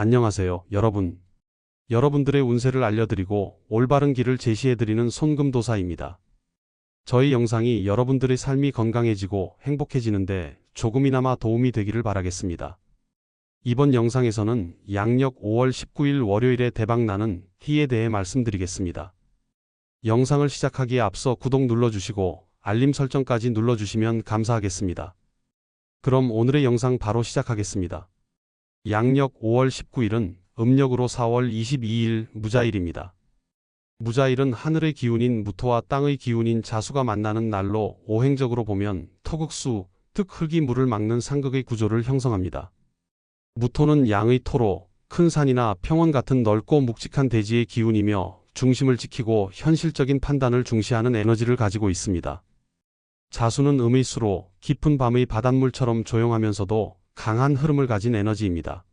안녕하세요, 여러분. 여러분들의 운세를 알려드리고 올바른 길을 제시해드리는 손금도사입니다. 저희 영상이 여러분들의 삶이 건강해지고 행복해지는데 조금이나마 도움이 되기를 바라겠습니다. 이번 영상에서는 양력 5월 19일 월요일에 대박나는 티에 대해 말씀드리겠습니다. 영상을 시작하기에 앞서 구독 눌러주시고 알림 설정까지 눌러주시면 감사하겠습니다. 그럼 오늘의 영상 바로 시작하겠습니다. 양력 5월 19일은 음력으로 4월 22일 무자일입니다. 무자일은 하늘의 기운인 무토와 땅의 기운인 자수가 만나는 날로 오행적으로 보면 토극수, 즉 흙이 물을 막는 상극의 구조를 형성합니다. 무토는 양의 토로 큰 산이나 평원 같은 넓고 묵직한 대지의 기운이며 중심을 지키고 현실적인 판단을 중시하는 에너지를 가지고 있습니다. 자수는 음의 수로 깊은 밤의 바닷물처럼 조용하면서도 강한 흐름을 가진 에너지입니다.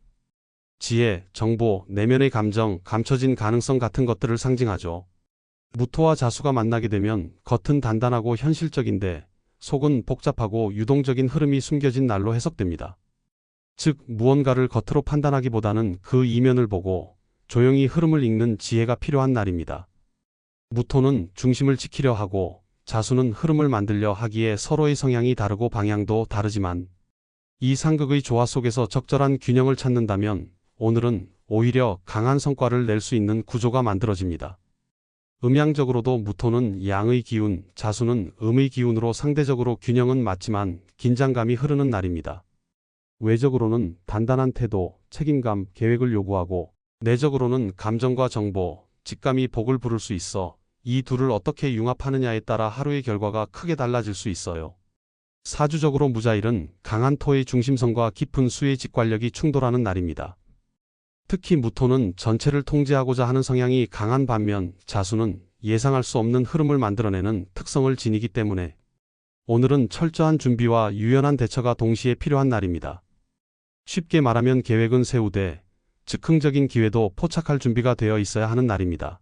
지혜, 정보, 내면의 감정, 감춰진 가능성 같은 것들을 상징하죠. 무토와 자수가 만나게 되면 겉은 단단하고 현실적인데 속은 복잡하고 유동적인 흐름이 숨겨진 날로 해석됩니다. 즉, 무언가를 겉으로 판단하기보다는 그 이면을 보고 조용히 흐름을 읽는 지혜가 필요한 날입니다. 무토는 중심을 지키려 하고 자수는 흐름을 만들려 하기에 서로의 성향이 다르고 방향도 다르지만 이 상극의 조화 속에서 적절한 균형을 찾는다면 오늘은 오히려 강한 성과를 낼 수 있는 구조가 만들어집니다. 음양적으로도 무토는 양의 기운, 자수는 음의 기운으로 상대적으로 균형은 맞지만 긴장감이 흐르는 날입니다. 외적으로는 단단한 태도, 책임감, 계획을 요구하고 내적으로는 감정과 정보, 직감이 복을 부를 수 있어 이 둘을 어떻게 융합하느냐에 따라 하루의 결과가 크게 달라질 수 있어요. 사주적으로 무자일은 강한 토의 중심성과 깊은 수의 직관력이 충돌하는 날입니다. 특히 무토는 전체를 통제하고자 하는 성향이 강한 반면 자수는 예상할 수 없는 흐름을 만들어내는 특성을 지니기 때문에 오늘은 철저한 준비와 유연한 대처가 동시에 필요한 날입니다. 쉽게 말하면 계획은 세우되 즉흥적인 기회도 포착할 준비가 되어 있어야 하는 날입니다.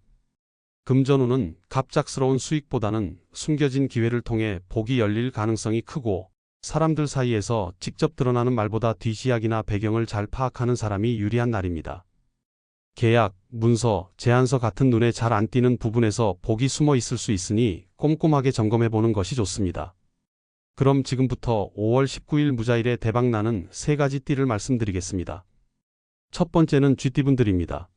금전운은 갑작스러운 수익보다는 숨겨진 기회를 통해 복이 열릴 가능성이 크고 사람들 사이에서 직접 드러나는 말보다 뒷이야기나 배경을 잘 파악하는 사람이 유리한 날입니다. 계약, 문서, 제안서 같은 눈에 잘 안 띄는 부분에서 복이 숨어 있을 수 있으니 꼼꼼하게 점검해 보는 것이 좋습니다. 그럼 지금부터 5월 19일 무자일에 대박나는 세 가지 띠를 말씀드리겠습니다. 첫 번째는 쥐띠분들입니다.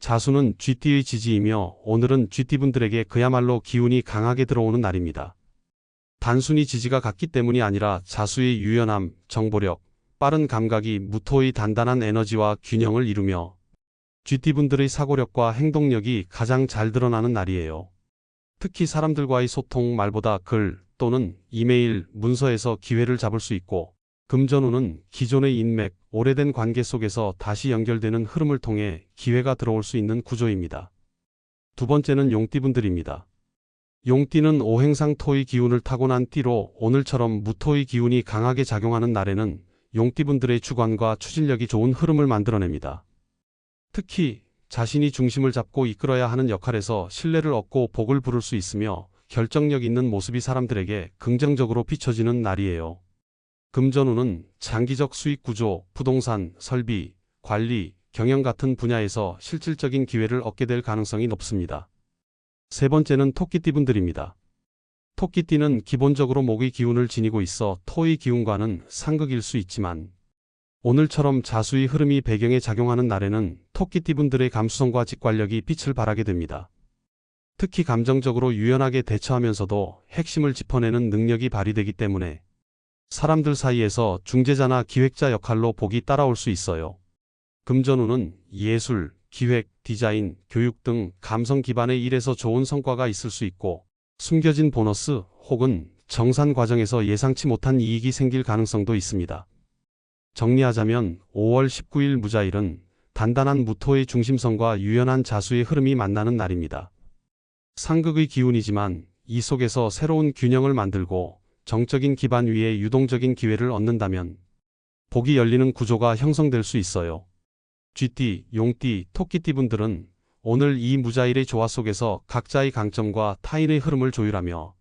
자수는 쥐띠의 지지이며 오늘은 쥐띠분들에게 그야말로 기운이 강하게 들어오는 날입니다. 단순히 지지가 같기 때문이 아니라 자수의 유연함, 정보력, 빠른 감각이 무토의 단단한 에너지와 균형을 이루며 쥐띠분들의 사고력과 행동력이 가장 잘 드러나는 날이에요. 특히 사람들과의 소통 말보다 글 또는 이메일, 문서에서 기회를 잡을 수 있고 금전운은 기존의 인맥, 오래된 관계 속에서 다시 연결되는 흐름을 통해 기회가 들어올 수 있는 구조입니다. 두 번째는 용띠분들입니다. 용띠는 오행상 토의 기운을 타고난 띠로 오늘처럼 무토의 기운이 강하게 작용하는 날에는 용띠분들의 주관과 추진력이 좋은 흐름을 만들어냅니다. 특히 자신이 중심을 잡고 이끌어야 하는 역할에서 신뢰를 얻고 복을 부를 수 있으며 결정력 있는 모습이 사람들에게 긍정적으로 비춰지는 날이에요. 금전운은 장기적 수익 구조, 부동산, 설비, 관리, 경영 같은 분야에서 실질적인 기회를 얻게 될 가능성이 높습니다. 세 번째는 토끼띠분들입니다. 토끼띠는 기본적으로 목의 기운을 지니고 있어 토의 기운과는 상극일 수 있지만 오늘처럼 자수의 흐름이 배경에 작용하는 날에는 토끼띠분들의 감수성과 직관력이 빛을 발하게 됩니다. 특히 감정적으로 유연하게 대처하면서도 핵심을 짚어내는 능력이 발휘되기 때문에 사람들 사이에서 중재자나 기획자 역할로 복이 따라올 수 있어요. 금전운은 예술, 기획, 디자인, 교육 등 감성 기반의 일에서 좋은 성과가 있을 수 있고 숨겨진 보너스 혹은 정산 과정에서 예상치 못한 이익이 생길 가능성도 있습니다. 정리하자면 5월 19일 무자일은 단단한 무토의 중심성과 유연한 자수의 흐름이 만나는 날입니다. 상극의 기운이지만 이 속에서 새로운 균형을 만들고 정적인 기반 위에 유동적인 기회를 얻는다면 복이 열리는 구조가 형성될 수 있어요. 쥐띠, 용띠, 토끼띠 분들은 오늘 이 무자일의 조화 속에서 각자의 강점과 타인의 흐름을 조율하며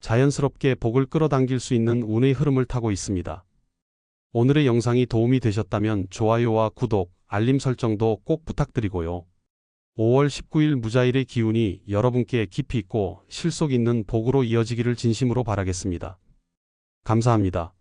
자연스럽게 복을 끌어당길 수 있는 운의 흐름을 타고 있습니다. 오늘의 영상이 도움이 되셨다면 좋아요와 구독, 알림 설정도 꼭 부탁드리고요. 5월 19일 무자일의 기운이 여러분께 깊이 있고 실속 있는 복으로 이어지기를 진심으로 바라겠습니다. 감사합니다.